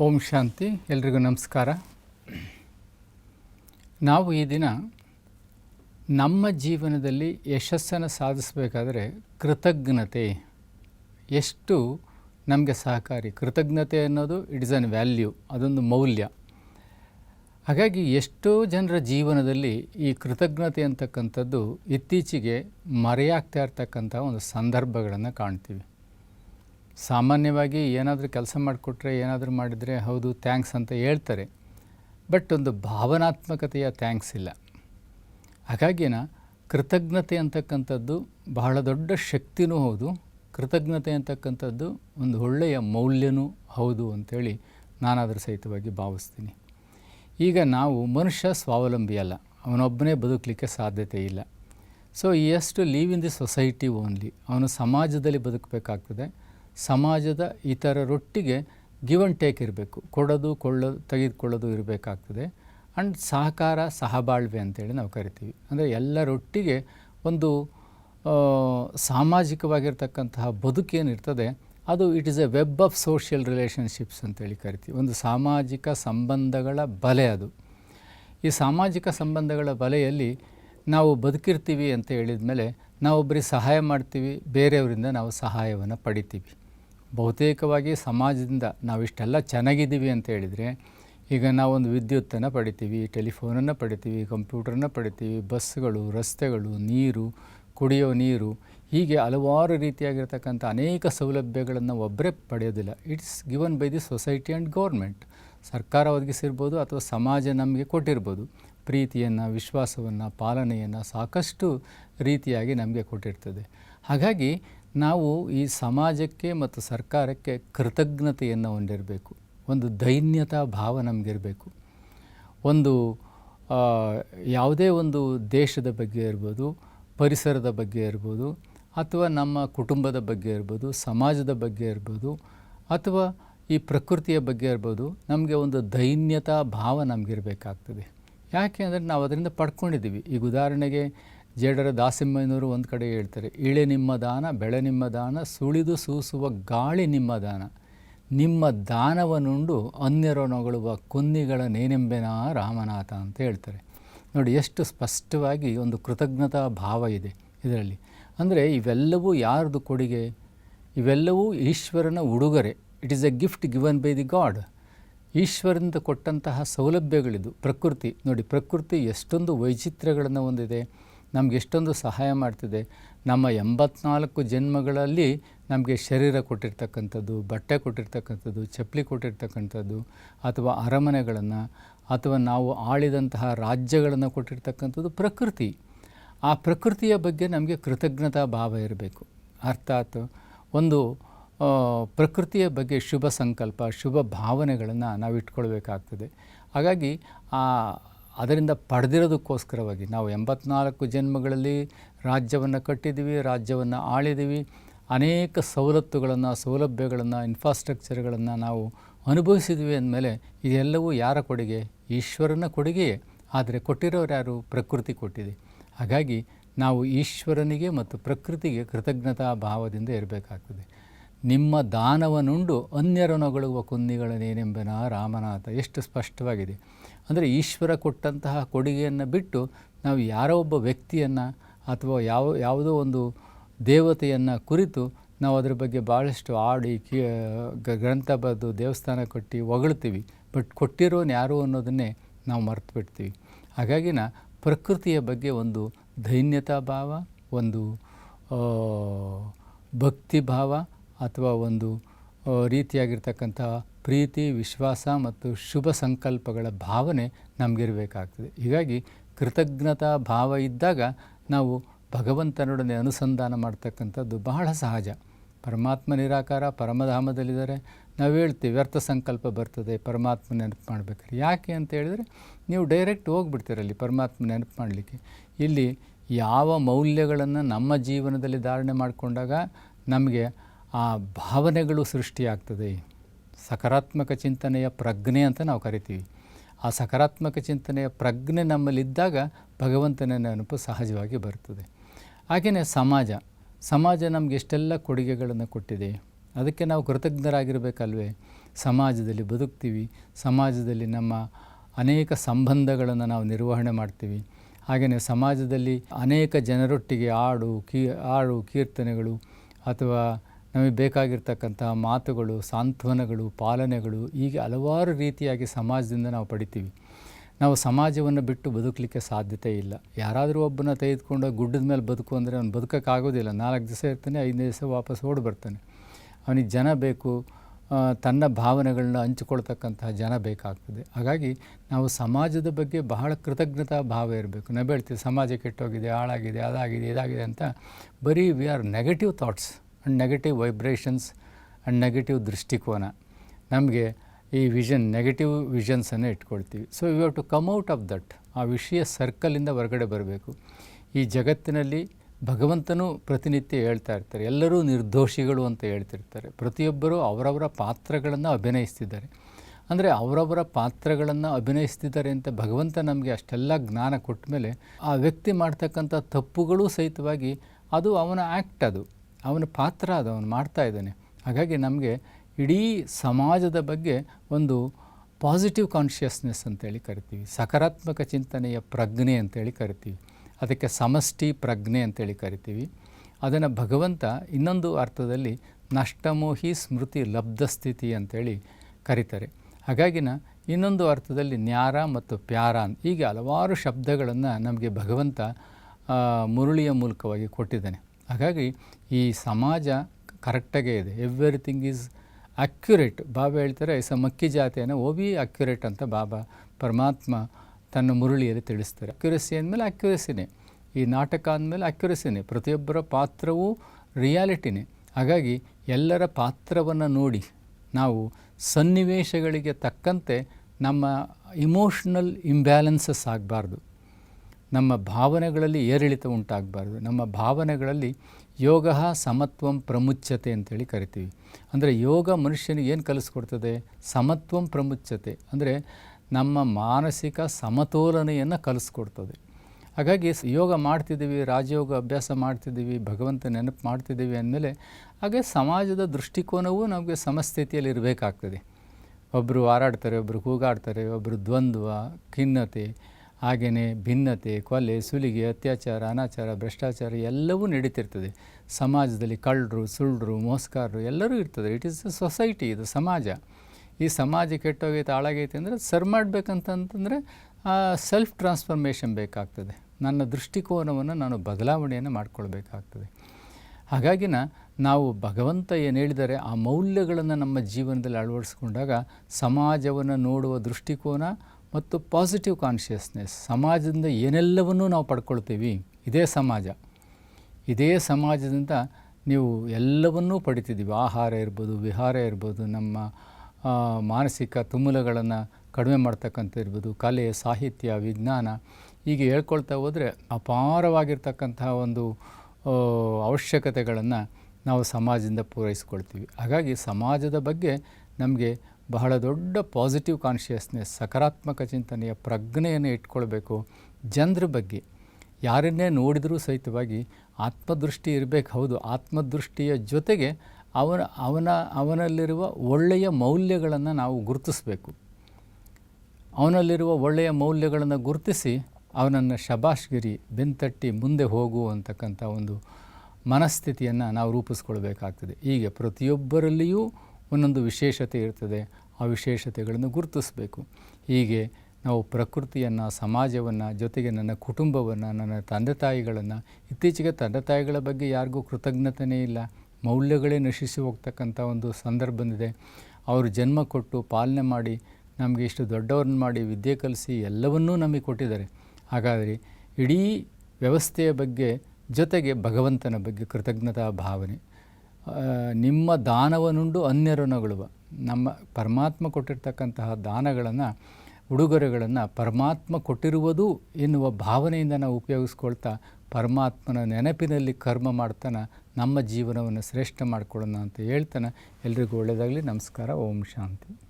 ಓಂ ಶಾಂತಿ, ಎಲ್ರಿಗೂ ನಮಸ್ಕಾರ. ನಾವು ಈ ದಿನ ನಮ್ಮ ಜೀವನದಲ್ಲಿ ಯಶಸ್ಸನ್ನು ಸಾಧಿಸಬೇಕಾದರೆ ಕೃತಜ್ಞತೆ. ಎಷ್ಟು ನಮಗೆ ಸಹಕಾರಿ. ಕೃತಜ್ಞತೆ ಅನ್ನೋದು ಇಟ್ ಇಸ್ ಅನ್ ವ್ಯಾಲ್ಯೂ ಅದೊಂದು ಮೌಲ್ಯ. ಹಾಗಾಗಿ ಎಷ್ಟೋ ಜನರ ಜೀವನದಲ್ಲಿ ಈ ಕೃತಜ್ಞತೆ ಅಂತಕ್ಕಂಥದ್ದು ಇತ್ತೀಚೆಗೆ ಮರೆಯಾಗ್ತಾ ಇರ್ತಕ್ಕಂಥ ಒಂದು ಸಂದರ್ಭಗಳನ್ನು ಕಾಣ್ತೀವಿ. ಸಾಮಾನ್ಯವಾಗಿ ಏನಾದರೂ ಕೆಲಸ ಮಾಡಿಕೊಟ್ರೆ ಏನಾದರೂ ಮಾಡಿದರೆ ಹೌದು ಥ್ಯಾಂಕ್ಸ್ ಅಂತ ಹೇಳ್ತಾರೆ. ಬಟ್ ಒಂದು ಭಾವನಾತ್ಮಕತೆಯ ಥ್ಯಾಂಕ್ಸ್ ಇಲ್ಲ. ಹಾಗಾಗಿನ ಕೃತಜ್ಞತೆ ಅಂತಕ್ಕಂಥದ್ದು ಬಹಳ ದೊಡ್ಡ ಶಕ್ತಿನೂ ಹೌದು, ಕೃತಜ್ಞತೆ ಅಂತಕ್ಕಂಥದ್ದು ಒಂದು ಒಳ್ಳೆಯ ಮೌಲ್ಯನೂ ಹೌದು ಅಂಥೇಳಿ ನಾನಾದರೂ ಸಹಿತವಾಗಿ ಭಾವಿಸ್ತೀನಿ. ಈಗ ನಾವು ಮನುಷ್ಯ ಸ್ವಾವಲಂಬಿ ಅಲ್ಲ, ಅವನೊಬ್ಬನೇ ಬದುಕಲಿಕ್ಕೆ ಸಾಧ್ಯತೆ ಇಲ್ಲ. ಸೊ ಎಷ್ಟು live in the society only ಅವನು ಸಮಾಜದಲ್ಲಿ ಬದುಕಬೇಕಾಗ್ತದೆ. ಸಮಾಜದ ಇತರರೊಟ್ಟಿಗೆ ಗಿವ್ ಆ್ಯಂಡ್ ಟೇಕ್ ಇರಬೇಕು. ಕೊಡೋದು ಕೊಳ್ಳೋದು ತೆಗೆದುಕೊಳ್ಳೋದು ಇರಬೇಕಾಗ್ತದೆ. ಆ್ಯಂಡ್ ಸಹಕಾರ, ಸಹಬಾಳ್ವೆ ಅಂತೇಳಿ ನಾವು ಕರಿತೀವಿ. ಅಂದರೆ ಎಲ್ಲರೊಟ್ಟಿಗೆ ಒಂದು ಸಾಮಾಜಿಕವಾಗಿರ್ತಕ್ಕಂತಹ ಬದುಕೇನಿರ್ತದೆ ಅದು it is a web of social relationships ಅಂತೇಳಿ ಕರಿತೀವಿ. ಒಂದು ಸಾಮಾಜಿಕ ಸಂಬಂಧಗಳ ಬಲೆ ಅದು. ಈ ಸಾಮಾಜಿಕ ಸಂಬಂಧಗಳ ಬಲೆಯಲ್ಲಿ ನಾವು ಬದುಕಿರ್ತೀವಿ ಅಂತ ಹೇಳಿದ ಮೇಲೆ ನಾವೊಬ್ಬರಿಗೆ ಸಹಾಯ ಮಾಡ್ತೀವಿ, ಬೇರೆಯವರಿಂದ ನಾವು ಸಹಾಯವನ್ನು ಪಡಿತೀವಿ. ಬಹುತೇಕವಾಗಿ ಸಮಾಜದಿಂದ ನಾವಿಷ್ಟೆಲ್ಲ ಚೆನ್ನಾಗಿದ್ದೀವಿ ಅಂತ ಹೇಳಿದರೆ, ಈಗ ನಾವೊಂದು ವಿದ್ಯುತ್ತನ್ನು ಪಡಿತೀವಿ, ಟೆಲಿಫೋನನ್ನು ಪಡಿತೀವಿ, ಕಂಪ್ಯೂಟರನ್ನ ಪಡಿತೀವಿ ಬಸ್ಗಳು ರಸ್ತೆಗಳು, ನೀರು, ಕುಡಿಯೋ ನೀರು, ಹೀಗೆ ಹಲವಾರು ರೀತಿಯಾಗಿರ್ತಕ್ಕಂಥ ಅನೇಕ ಸೌಲಭ್ಯಗಳನ್ನು ಒಬ್ಬರೇ ಪಡೆಯೋದಿಲ್ಲ. It's given by the society and government ಸರ್ಕಾರ ಒದಗಿಸಿರ್ಬೋದು ಅಥವಾ ಸಮಾಜ ನಮಗೆ ಕೊಟ್ಟಿರ್ಬೋದು. ಪ್ರೀತಿಯನ್ನು, ವಿಶ್ವಾಸವನ್ನು, ಪಾಲನೆಯನ್ನು ಸಾಕಷ್ಟು ರೀತಿಯಾಗಿ ನಮಗೆ ಕೊಟ್ಟಿರ್ತದೆ. ಹಾಗಾಗಿ ನಾವು ಈ ಸಮಾಜಕ್ಕೆ ಮತ್ತು ಸರ್ಕಾರಕ್ಕೆ ಕೃತಜ್ಞತೆಯನ್ನು ಹೊಂದಿರಬೇಕು. ಒಂದು ದೈನ್ಯತಾ ಭಾವ ನಮಗಿರಬೇಕು. ಒಂದು ಯಾವುದೇ ಒಂದು ದೇಶದ ಬಗ್ಗೆ ಇರ್ಬೋದು, ಪರಿಸರದ ಬಗ್ಗೆ ಇರ್ಬೋದು, ಅಥವಾ ನಮ್ಮ ಕುಟುಂಬದ ಬಗ್ಗೆ ಇರ್ಬೋದು, ಸಮಾಜದ ಬಗ್ಗೆ ಇರ್ಬೋದು, ಅಥವಾ ಈ ಪ್ರಕೃತಿಯ ಬಗ್ಗೆ ಇರ್ಬೋದು, ನಮಗೆ ಒಂದು ದೈನ್ಯತಾ ಭಾವ ನಮಗಿರಬೇಕಾಗ್ತದೆ. ಯಾಕೆ ಅಂದರೆ ನಾವು ಅದರಿಂದ ಪಡ್ಕೊಂಡಿದ್ದೀವಿ. ಈಗ ಉದಾಹರಣೆಗೆ ಜೇಡರ ದಾಸಿಮ್ಮನವರು ಒಂದು ಕಡೆ ಹೇಳ್ತಾರೆ, ಇಳೆ ನಿಮ್ಮ ದಾನ, ಬೆಳೆ ನಿಮ್ಮ ದಾನ, ಸುಳಿದು ಸೂಸುವ ಗಾಳಿ ನಿಮ್ಮ ದಾನ. ನಿಮ್ಮ ದಾನವನ್ನುಂಡು ಅನ್ಯರ ನೊಗಳುವ ಕುನ್ನಿಗಳ ನೇನೆಂಬೆನ ರಾಮನಾಥ ಅಂತ ಹೇಳ್ತಾರೆ. ನೋಡಿ, ಎಷ್ಟು ಸ್ಪಷ್ಟವಾಗಿ ಒಂದು ಕೃತಜ್ಞತಾ ಭಾವ ಇದೆ ಇದರಲ್ಲಿ. ಅಂದರೆ ಇವೆಲ್ಲವೂ ಯಾರದು ಕೊಡುಗೆ? ಇವೆಲ್ಲವೂ ಈಶ್ವರನ ಉಡುಗೊರೆ. It is a gift given by the god ಈಶ್ವರನಿಂದ ಕೊಟ್ಟಂತಹ ಸೌಲಭ್ಯಗಳಿದು, ಪ್ರಕೃತಿ. ನೋಡಿ, ಪ್ರಕೃತಿ ಎಷ್ಟೊಂದು ವೈಚಿತ್ರ್ಯಗಳನ್ನು ಹೊಂದಿದೆ. ನಮ್ಗೆ ಎಷ್ಟೊಂದು ಸಹಾಯ ಮಾಡ್ತಿದೆ. ನಮ್ಮ ಎಂಬತ್ನಾಲ್ಕು ಜನ್ಮಗಳಲ್ಲಿ ನಮಗೆ ಶರೀರ ಕೊಟ್ಟಿರ್ತಕ್ಕಂಥದ್ದು, ಬಟ್ಟೆ ಕೊಟ್ಟಿರ್ತಕ್ಕಂಥದ್ದು, ಚಪ್ಪಲಿ ಕೊಟ್ಟಿರ್ತಕ್ಕಂಥದ್ದು ಅಥವಾ ಅರಮನೆಗಳನ್ನು ಅಥವಾ ನಾವು ಆಳಿದಂತಹ ರಾಜ್ಯಗಳನ್ನು ಕೊಟ್ಟಿರ್ತಕ್ಕಂಥದ್ದು ಪ್ರಕೃತಿ. ಆ ಪ್ರಕೃತಿಯ ಬಗ್ಗೆ ನಮಗೆ ಕೃತಜ್ಞತಾ ಭಾವ ಇರಬೇಕು. ಅರ್ಥಾತ್ ಒಂದು ಪ್ರಕೃತಿಯ ಬಗ್ಗೆ ಶುಭ ಸಂಕಲ್ಪ, ಶುಭ ಭಾವನೆಗಳನ್ನು ನಾವು ಇಟ್ಕೊಳ್ಬೇಕಾಗ್ತದೆ ಹಾಗಾಗಿ ಆ ಅದರಿಂದ ಪಡೆದಿರೋದಕ್ಕೋಸ್ಕರವಾಗಿ ನಾವು ಎಂಬತ್ನಾಲ್ಕು ಜನ್ಮಗಳಲ್ಲಿ ರಾಜ್ಯವನ್ನು ಕಟ್ಟಿದ್ದೀವಿ, ರಾಜ್ಯವನ್ನು ಆಳಿದ್ದೀವಿ. ಅನೇಕ ಸವಲತ್ತುಗಳನ್ನು, ಸೌಲಭ್ಯಗಳನ್ನು ಇನ್ಫ್ರಾಸ್ಟ್ರಕ್ಚರ್ಗಳನ್ನು ನಾವು ಅನುಭವಿಸಿದ್ವಿ ಅಂದಮೇಲೆ ಇದೆಲ್ಲವೂ ಯಾರ ಕೊಡುಗೆ? ಈಶ್ವರನ ಕೊಡುಗೆಯೇ. ಆದರೆ ಕೊಟ್ಟಿರೋರು ಯಾರು? ಪ್ರಕೃತಿ ಕೊಟ್ಟಿದೆ. ಹಾಗಾಗಿ ನಾವು ಈಶ್ವರನಿಗೆ ಮತ್ತು ಪ್ರಕೃತಿಗೆ ಕೃತಜ್ಞತಾ ಭಾವದಿಂದ ಇರಬೇಕಾಗ್ತದೆ. ನಿಮ್ಮ ದಾನವನುಂಡು ಅನ್ಯರನೊಗಳುವ ಕುನ್ನಿಗಳನ್ನೇನೆಂಬನ ರಾಮನಾಥ ಎಷ್ಟು ಸ್ಪಷ್ಟವಾಗಿದೆ. ಅಂದರೆ ಈಶ್ವರ ಕೊಟ್ಟಂತಹ ಕೊಡುಗೆಯನ್ನು ಬಿಟ್ಟು ನಾವು ಯಾರೋ ಒಬ್ಬ ವ್ಯಕ್ತಿಯನ್ನು ಅಥವಾ ಯಾವ, ಯಾವುದೋ ಒಂದು ದೇವತೆಯನ್ನು ಕುರಿತು ನಾವು ಅದರ ಬಗ್ಗೆ ಭಾಳಷ್ಟು ಆಡಿ ಗ್ರಂಥ ಬರೆದು ದೇವಸ್ಥಾನ ಕೊಟ್ಟು ಹೊಗಳ್ತೀವಿ. ಬಟ್ ಕೊಟ್ಟಿರೋನು ಯಾರು ಅನ್ನೋದನ್ನೇ ನಾವು ಮರೆತು ಬಿಡ್ತೀವಿ. ಹಾಗಾಗಿನ ಪ್ರಕೃತಿಯ ಬಗ್ಗೆ ಒಂದು ದೈನ್ಯತಾ ಭಾವ, ಒಂದು ಭಕ್ತಿ ಭಾವ ಅಥವಾ ಒಂದು ರೀತಿಯಾಗಿರ್ತಕ್ಕಂಥ ಪ್ರೀತಿ, ವಿಶ್ವಾಸ ಮತ್ತು ಶುಭ ಸಂಕಲ್ಪಗಳ ಭಾವನೆ ನಮಗಿರಬೇಕಾಗ್ತದೆ. ಹೀಗಾಗಿ ಕೃತಜ್ಞತಾ ಭಾವ ಇದ್ದಾಗ ನಾವು ಭಗವಂತನೊಡನೆ ಅನುಸಂಧಾನ ಮಾಡ್ತಕ್ಕಂಥದ್ದು ಬಹಳ ಸಹಜ. ಪರಮಾತ್ಮ ನಿರಾಕಾರ, ಪರಮಧಾಮದಲ್ಲಿದ್ದಾರೆ. ನಾವು ಹೇಳ್ತೀವಿ, ವ್ಯರ್ಥ ಸಂಕಲ್ಪ ಬರ್ತದೆ, ಪರಮಾತ್ಮ ನೆನಪು ಮಾಡ್ಬೇಕಾದ್ರೆ. ಯಾಕೆ ಅಂತ ಹೇಳಿದರೆ, ನೀವು ಡೈರೆಕ್ಟ್ ಹೋಗ್ಬಿಡ್ತೀರಲ್ಲಿ ಪರಮಾತ್ಮ ನೆನಪು ಮಾಡಲಿಕ್ಕೆ. ಇಲ್ಲಿ ಯಾವ ಮೌಲ್ಯಗಳನ್ನು ನಮ್ಮ ಜೀವನದಲ್ಲಿ ಧಾರಣೆ ಮಾಡಿಕೊಂಡಾಗ ನಮಗೆ ಆ ಭಾವನೆಗಳು ಸೃಷ್ಟಿಯಾಗ್ತದೆ. ಸಕಾರಾತ್ಮಕ ಚಿಂತನೆಯ ಪ್ರಜ್ಞೆ ಅಂತ ನಾವು ಕರಿತೀವಿ. ಆ ಸಕಾರಾತ್ಮಕ ಚಿಂತನೆಯ ಪ್ರಜ್ಞೆ ನಮ್ಮಲ್ಲಿದ್ದಾಗ ಭಗವಂತನ ನೆನಪು ಸಹಜವಾಗಿ ಬರ್ತದೆ ಹಾಗೆಯೇ ಸಮಾಜ ಸಮಾಜ ನಮಗೆ ಎಷ್ಟೆಲ್ಲ ಕೊಡುಗೆಗಳನ್ನು ಕೊಟ್ಟಿದೆ, ಅದಕ್ಕೆ ನಾವು ಕೃತಜ್ಞರಾಗಿರಬೇಕಲ್ವೇ? ಸಮಾಜದಲ್ಲಿ ಬದುಕ್ತೀವಿ, ಸಮಾಜದಲ್ಲಿ ನಮ್ಮ ಅನೇಕ ಸಂಬಂಧಗಳನ್ನು ನಾವು ನಿರ್ವಹಣೆ ಮಾಡ್ತೀವಿ. ಹಾಗೆಯೇ ಸಮಾಜದಲ್ಲಿ ಅನೇಕ ಜನರೊಟ್ಟಿಗೆ ಹಾಡು ಕೀ ಹಾಡು ಕೀರ್ತನೆಗಳು ಅಥವಾ ನಮಗೆ ಬೇಕಾಗಿರ್ತಕ್ಕಂಥ ಮಾತುಗಳು, ಸಾಂತ್ವನಗಳು, ಪಾಲನೆಗಳು ಹೀಗೆ ಹಲವಾರು ರೀತಿಯಾಗಿ ಸಮಾಜದಿಂದ ನಾವು ಪಡಿತೀವಿ. ನಾವು ಸಮಾಜವನ್ನು ಬಿಟ್ಟು ಬದುಕಲಿಕ್ಕೆ ಸಾಧ್ಯತೆ ಇಲ್ಲ. ಯಾರಾದರೂ ಒಬ್ಬನ ತೆಗೆದುಕೊಂಡು ಗುಡ್ಡದ ಮೇಲೆ ಬದುಕು ಅಂದರೆ ಅವ್ನು ಬದುಕೋಕ್ಕಾಗೋದಿಲ್ಲ. ನಾಲ್ಕು ದಿವಸ ಇರ್ತಾನೆ ಐದನೇ ದಿವಸ ವಾಪಸ್ ಓಡಿ ಬರ್ತಾನೆ. ಅವನಿಗೆ ಜನ ಬೇಕು ತನ್ನ ಭಾವನೆಗಳನ್ನ ಹಂಚಿಕೊಳ್ತಕ್ಕಂತಹ ಜನ ಬೇಕಾಗ್ತದೆ. ಹಾಗಾಗಿ ನಾವು ಸಮಾಜದ ಬಗ್ಗೆ ಬಹಳ ಕೃತಜ್ಞತಾ ಭಾವ ಇರಬೇಕು. ನಾವು ಹೇಳ್ತೀವಿ ಸಮಾಜ ಕೆಟ್ಟೋಗಿದೆ, ಹಾಳಾಗಿದೆ, ಅದಾಗಿದೆ, ಇದಾಗಿದೆ ಅಂತ ಬರೀ we are negative thoughts and negative vibrations and negative ದೃಷ್ಟಿಕೋನ. ನಮಗೆ ಈ ವಿಷನ್ ನೆಗೆಟಿವ್ ವಿಷನ್ಸನ್ನು ಇಟ್ಕೊಳ್ತೀವಿ. So you have to come out of that ಆ ವಿಷಯ ಸರ್ಕಲಿಂದ ಹೊರಗಡೆ ಬರಬೇಕು. ಈ ಜಗತ್ತಿನಲ್ಲಿ ಭಗವಂತನೂ ಪ್ರತಿನಿತ್ಯ ಹೇಳ್ತಾ ಇರ್ತಾರೆ. ಎಲ್ಲರೂ ನಿರ್ದೋಷಿಗಳು ಅಂತ ಹೇಳ್ತಿರ್ತಾರೆ. ಪ್ರತಿಯೊಬ್ಬರೂ ಅವರವರ ಪಾತ್ರಗಳನ್ನು ಅಭಿನಯಿಸ್ತಿದ್ದಾರೆ. ಅಂದರೆ ಅವರವರ ಪಾತ್ರಗಳನ್ನು ಅಭಿನಯಿಸ್ತಿದ್ದಾರೆ ಅಂತ ಭಗವಂತ ನಮಗೆ ಅಷ್ಟೆಲ್ಲ ಜ್ಞಾನ ಕೊಟ್ಟ ಮೇಲೆ ಆ ವ್ಯಕ್ತಿ ಮಾಡ್ತಕ್ಕಂಥ ತಪ್ಪುಗಳು ಸಹಿತವಾಗಿ ಅದು ಅವನ ಆ್ಯಕ್ಟ್ ಅದು. ಅವನ ಪಾತ್ರ ಅದು, ಅವನು ಮಾಡ್ತಾ ಇದ್ದಾನೆ. ಹಾಗಾಗಿ ನಮಗೆ ಇಡೀ ಸಮಾಜದ ಬಗ್ಗೆ ಒಂದು ಪಾಸಿಟಿವ್ ಕಾನ್ಷಿಯಸ್ನೆಸ್ ಅಂತೇಳಿ ಕರಿತೀವಿ. ಸಕಾರಾತ್ಮಕ ಚಿಂತನೆಯ ಪ್ರಜ್ಞೆ ಅಂತೇಳಿ ಕರಿತೀವಿ. ಅದಕ್ಕೆ ಸಮಷ್ಟಿ ಪ್ರಜ್ಞೆ ಅಂತೇಳಿ ಕರಿತೀವಿ. ಅದನ್ನು ಭಗವಂತ ಇನ್ನೊಂದು ಅರ್ಥದಲ್ಲಿ ನಷ್ಟಮೋಹಿ ಸ್ಮೃತಿ ಲಬ್ಧ ಸ್ಥಿತಿ ಅಂತೇಳಿ ಕರೀತಾರೆ. ಹಾಗಾಗಿನ ಇನ್ನೊಂದು ಅರ್ಥದಲ್ಲಿ ನ್ಯಾರ ಮತ್ತು ಪ್ಯಾರ ಅಂತ ಹೀಗೆ ಹಲವಾರು ಶಬ್ದಗಳನ್ನು ನಮಗೆ ಭಗವಂತ ಮುರುಳಿಯ ಮೂಲಕವಾಗಿ ಕೊಟ್ಟಿದ್ದಾನೆ. ಹಾಗಾಗಿ ಈ ಸಮಾಜ ಕರೆಕ್ಟಾಗೇ ಇದೆ. ಎವ್ರಿಥಿಂಗ್ ಈಸ್ ಅಕ್ಯುರೇಟ್ ಬಾಬಾ ಹೇಳ್ತಾರೆ ಸ ಮಕ್ಕಿ ಜಾತಿಯನ್ನು ಓ ಬಿ ಅಕ್ಯುರೇಟ್ ಅಂತ ಬಾಬಾ ಪರಮಾತ್ಮ ತನ್ನ ಮುರುಳಿಯಲ್ಲಿ ತಿಳಿಸ್ತಾರೆ. ಅಕ್ಯುರಸಿ ಅಂದಮೇಲೆ ಅಕ್ಯುರಸಿನೇ ಈ ನಾಟಕ ಅಂದಮೇಲೆ ಅಕ್ಯುರಸಿನೇ ಪ್ರತಿಯೊಬ್ಬರ ಪಾತ್ರವೂ ರಿಯಾಲಿಟಿನೇ ಹಾಗಾಗಿ ಎಲ್ಲರ ಪಾತ್ರವನ್ನು ನೋಡಿ ನಾವು ಸನ್ನಿವೇಶಗಳಿಗೆ ತಕ್ಕಂತೆ ನಮ್ಮ ಇಮೋಷ್ನಲ್ ಇಂಬ್ಯಾಲೆನ್ಸಸ್ ಆಗಬಾರ್ದು. ನಮ್ಮ ಭಾವನೆಗಳಲ್ಲಿ ಏರಿಳಿತ ಉಂಟಾಗಬಾರ್ದು. ನಮ್ಮ ಭಾವನೆಗಳಲ್ಲಿ ಯೋಗ ಸಮತ್ವಂ ಪ್ರಮುಚ್ಛತೆ ಅಂತೇಳಿ ಕರಿತೀವಿ. ಅಂದರೆ ಯೋಗ ಮನುಷ್ಯನಿಗೆ ಏನು ಕಲಿಸ್ಕೊಡ್ತದೆ? ಸಮತ್ವಂ ಪ್ರಮುಚ್ಛತೆ ಅಂದರೆ ನಮ್ಮ ಮಾನಸಿಕ ಸಮತೋಲನೆಯನ್ನು ಕಲಿಸ್ಕೊಡ್ತದೆ. ಹಾಗಾಗಿ ಯೋಗ ಮಾಡ್ತಿದ್ದೀವಿ, ರಾಜಯೋಗ ಅಭ್ಯಾಸ ಮಾಡ್ತಿದ್ದೀವಿ, ಭಗವಂತ ನೆನಪು ಮಾಡ್ತಿದ್ದೀವಿ ಅಂದಮೇಲೆ ಹಾಗೆ ಸಮಾಜದ ದೃಷ್ಟಿಕೋನವೂ ನಮಗೆ ಸಮಸ್ಥಿತಿಯಲ್ಲಿ ಇರಬೇಕಾಗ್ತದೆ. ಒಬ್ಬರು ಹಾರಾಡ್ತಾರೆ ಒಬ್ಬರು ಕೂಗಾಡ್ತಾರೆ ಒಬ್ಬರು ದ್ವಂದ್ವ, ಖಿನ್ನತೆ ಹಾಗೆಯೇ ಭಿನ್ನತೆ, ಕೊಲೆ, ಸುಲಿಗೆ, ಅತ್ಯಾಚಾರ, ಅನಾಚಾರ, ಭ್ರಷ್ಟಾಚಾರ ಎಲ್ಲವೂ ನಡೀತಿರ್ತದೆ. ಸಮಾಜದಲ್ಲಿ ಕಳ್ಳರು ಸುಳ್ಳರು ಮೋಸ್ಕಾರರು ಎಲ್ಲರೂ ಇರ್ತದೆ. ಇಟ್ ಈಸ್ ಅ ಸೊಸೈಟಿ ಇದು ಸಮಾಜ. ಈ ಸಮಾಜ ಕೆಟ್ಟೋಗೈತೆ, ಹಾಳಾಗೈತೆ ಅಂದರೆ ಸರ್ ಮಾಡಬೇಕಂತಂತಂದರೆ ಸೆಲ್ಫ್ ಟ್ರಾನ್ಸ್ಫಾರ್ಮೇಷನ್ ಬೇಕಾಗ್ತದೆ. ನನ್ನ ದೃಷ್ಟಿಕೋನವನ್ನು ನಾನು ಬದಲಾವಣೆಯನ್ನು ಮಾಡಿಕೊಳ್ಬೇಕಾಗ್ತದೆ. ಹಾಗಾಗಿನ ನಾವು ಭಗವಂತ ಏನು ಹೇಳಿದರೆ ಆ ಮೌಲ್ಯಗಳನ್ನು ನಮ್ಮ ಜೀವನದಲ್ಲಿ ಅಳವಡಿಸ್ಕೊಂಡಾಗ ಸಮಾಜವನ್ನು ನೋಡುವ ದೃಷ್ಟಿಕೋನ ಮತ್ತು ಪಾಸಿಟಿವ್ ಕಾನ್ಷಿಯಸ್ನೆಸ್ ಸಮಾಜದಿಂದ ಏನೆಲ್ಲವನ್ನೂ ನಾವು ಪಡ್ಕೊಳ್ತೀವಿ, ಇದೇ ಸಮಾಜ. ಇದೇ ಸಮಾಜದಿಂದ ನೀವು ಎಲ್ಲವನ್ನೂ ಪಡಿತಿದ್ದೀವಿ. ಆಹಾರ ಇರ್ಬೋದು, ವಿಹಾರ ಇರ್ಬೋದು, ನಮ್ಮ ಮಾನಸಿಕ ತುಮುಲಗಳನ್ನು ಕಡಿಮೆ ಮಾಡ್ತಕ್ಕಂಥ ಇರ್ಬೋದು, ಕಲೆ, ಸಾಹಿತ್ಯ, ವಿಜ್ಞಾನ, ಹೀಗೆ ಹೇಳ್ಕೊಳ್ತಾ ಹೋದರೆ ಅಪಾರವಾಗಿರ್ತಕ್ಕಂತಹ ಒಂದು ಅವಶ್ಯಕತೆಗಳನ್ನು ನಾವು ಸಮಾಜದಿಂದ ಪೂರೈಸ್ಕೊಳ್ತೀವಿ. ಹಾಗಾಗಿ ಸಮಾಜದ ಬಗ್ಗೆ ನಮಗೆ ಬಹಳ ದೊಡ್ಡ ಪಾಸಿಟಿವ್ ಕಾನ್ಷಿಯಸ್ನೆಸ್ ಸಕಾರಾತ್ಮಕ ಚಿಂತನೆಯ ಪ್ರಜ್ಞೆಯನ್ನು ಇಟ್ಕೊಳ್ಬೇಕು. ಜನರ ಬಗ್ಗೆ ಯಾರನ್ನೇ ನೋಡಿದರೂ ಸಹಿತವಾಗಿ ಆತ್ಮದೃಷ್ಟಿ ಇರಬೇಕು. ಹೌದು, ಆತ್ಮದೃಷ್ಟಿಯ ಜೊತೆಗೆ ಅವನ ಅವನ, ಅವನಲ್ಲಿರುವ ಒಳ್ಳೆಯ ಮೌಲ್ಯಗಳನ್ನು ನಾವು ಗುರುತಿಸಬೇಕು. ಅವನಲ್ಲಿರುವ ಒಳ್ಳೆಯ ಮೌಲ್ಯಗಳನ್ನು ಗುರುತಿಸಿ ಅವನನ್ನು ಶಬಾಷ್ಗಿರಿ ಬೆಂತಟ್ಟಿ ಮುಂದೆ ಹೋಗು ಅಂತಕ್ಕಂಥ ಒಂದು ಮನಸ್ಥಿತಿಯನ್ನು ನಾವು ರೂಪಿಸ್ಕೊಳ್ಬೇಕಾಗ್ತದೆ. ಹೀಗೆ ಪ್ರತಿಯೊಬ್ಬರಲ್ಲಿಯೂ ಒಂದೊಂದು ವಿಶೇಷತೆ ಇರ್ತದೆ, ಆ ವಿಶೇಷತೆಗಳನ್ನು ಗುರುತಿಸಬೇಕು. ಹೀಗೆ ನಾವು ಪ್ರಕೃತಿಯನ್ನು, ಸಮಾಜವನ್ನು, ಜೊತೆಗೆ ನನ್ನ ಕುಟುಂಬವನ್ನು, ನನ್ನ ತಂದೆ ತಾಯಿಗಳನ್ನು, ಇತ್ತೀಚೆಗೆ ತಂದೆ ತಾಯಿಗಳ ಬಗ್ಗೆ ಯಾರಿಗೂ ಕೃತಜ್ಞತೆಯೇ ಇಲ್ಲ. ಮೌಲ್ಯಗಳೇ ನಶಿಸಿ ಹೋಗ್ತಕ್ಕಂಥ ಒಂದು ಸಂದರ್ಭ ಬಂದಿದೆ ಅವರು ಜನ್ಮ ಕೊಟ್ಟು ಪಾಲನೆ ಮಾಡಿ, ನಮಗೆ ಇಷ್ಟು ದೊಡ್ಡವ್ರನ್ನ ಮಾಡಿ, ವಿದ್ಯೆ ಕಲಿಸಿ ಎಲ್ಲವನ್ನೂ ನಮಗೆ ಕೊಟ್ಟಿದ್ದಾರೆ. ಹಾಗಾದರೆ ಇಡೀ ವ್ಯವಸ್ಥೆಯ ಬಗ್ಗೆ ಜೊತೆಗೆ ಭಗವಂತನ ಬಗ್ಗೆ ಕೃತಜ್ಞತಾ ಭಾವನೆ. ನಿಮ್ಮ ದಾನವನುಂಡು ಅನ್ಯರನಗಳುವ. ನಮ್ಮ ಪರಮಾತ್ಮ ಕೊಟ್ಟಿರ್ತಕ್ಕಂತಹ ದಾನಗಳನ್ನು, ಉಡುಗೊರೆಗಳನ್ನು ಪರಮಾತ್ಮ ಕೊಟ್ಟಿರುವುದು ಎನ್ನುವ ಭಾವನೆಯಿಂದ ನಾವು ಉಪಯೋಗಿಸ್ಕೊಳ್ತಾ ಪರಮಾತ್ಮನ ನೆನಪಿನಲ್ಲಿ ಕರ್ಮ ಮಾಡ್ತಾನೆ, ನಮ್ಮ ಜೀವನವನ್ನು ಶ್ರೇಷ್ಠ ಮಾಡ್ಕೊಳ್ಳೋಣ ಅಂತ ಹೇಳ್ತಾನೆ. ಎಲ್ರಿಗೂ ಒಳ್ಳೆಯದಾಗಲಿ ನಮಸ್ಕಾರ. ಓಂ ಶಾಂತಿ.